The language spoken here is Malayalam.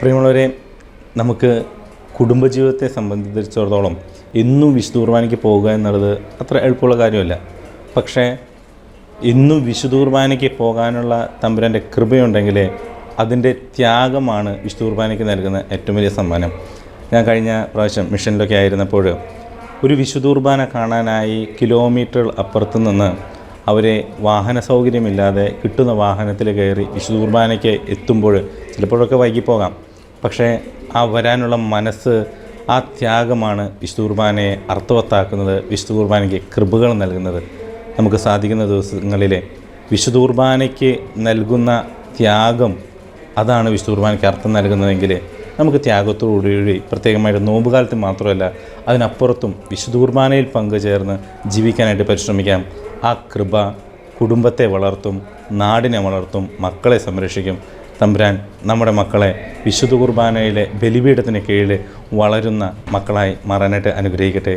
പ്രിയമുള്ളവരെ നമുക്ക് കുടുംബജീവിതത്തെ സംബന്ധിച്ചിടത്തോളം എന്നും വിശുദ്ധ കുർബാനയ്ക്ക് പോകുക എന്നുള്ളത് അത്ര എളുപ്പമുള്ള കാര്യമല്ല. പക്ഷേ ഇന്നും വിശുദ്ധ കുർബാനയ്ക്ക് പോകാനുള്ള തമ്പുരാന്റെ കൃപയുണ്ടെങ്കിൽ അതിന്റെ ത്യാഗമാണ് വിശുദ്ധ കുർബാനയ്ക്ക് നൽകുന്ന ഏറ്റവും വലിയ സമ്മാനം. ഞാൻ കഴിഞ്ഞ പ്രാവശ്യം മിഷനിലൊക്കെ ആയിരുന്നപ്പോൾ ഒരു വിശുദ്ധ കുർബാന കാണാനായി കിലോമീറ്റർ അപ്പുറത്തു നിന്ന് അവരെ വാഹന സൗകര്യമില്ലാതെ കിട്ടുന്ന വാഹനത്തിൽ കയറി വിശുദ്ധ കുർബാനയ്ക്ക് എത്തുമ്പോൾ ചിലപ്പോഴൊക്കെ വൈകിപ്പോകാം പക്ഷേ ആ വരാനുള്ള മനസ്സ് ആ ത്യാഗമാണ് വിശുദ്ധ കുർബാനയെ അർത്ഥവത്താക്കുന്നത് വിശുദ്ധ കുർബാനയ്ക്ക് കൃപകൾ നൽകുന്നത്. നമുക്ക് സാധിക്കുന്ന ദിവസങ്ങളിൽ വിശുദ്ധ കുർബാനയ്ക്ക് നൽകുന്ന ത്യാഗം അതാണ് വിശുദ്ധ കുർബാനയ്ക്ക് അർത്ഥം നൽകുന്നതെങ്കിൽ നമുക്ക് ത്യാഗത്തോടുകൂടി പ്രത്യേകമായിട്ട് നോമ്പുകാലത്ത് മാത്രമല്ല അതിനപ്പുറത്തും വിശുദ്ധ കുർബാനയിൽ പങ്കുചേർന്ന് ജീവിക്കാനായിട്ട് പരിശ്രമിക്കാം. ആ കൃപ കുടുംബത്തെ വളർത്തും നാടിനെ വളർത്തും മക്കളെ സംരക്ഷിക്കും. തമ്പുരാൻ നമ്മുടെ മക്കളെ വിശുദ്ധ കുർബാനയിലെ ബലിപീഠത്തിന് കീഴിൽ വളരുന്ന മക്കളായി മാറാനായിട്ട് അനുഗ്രഹിക്കട്ടെ.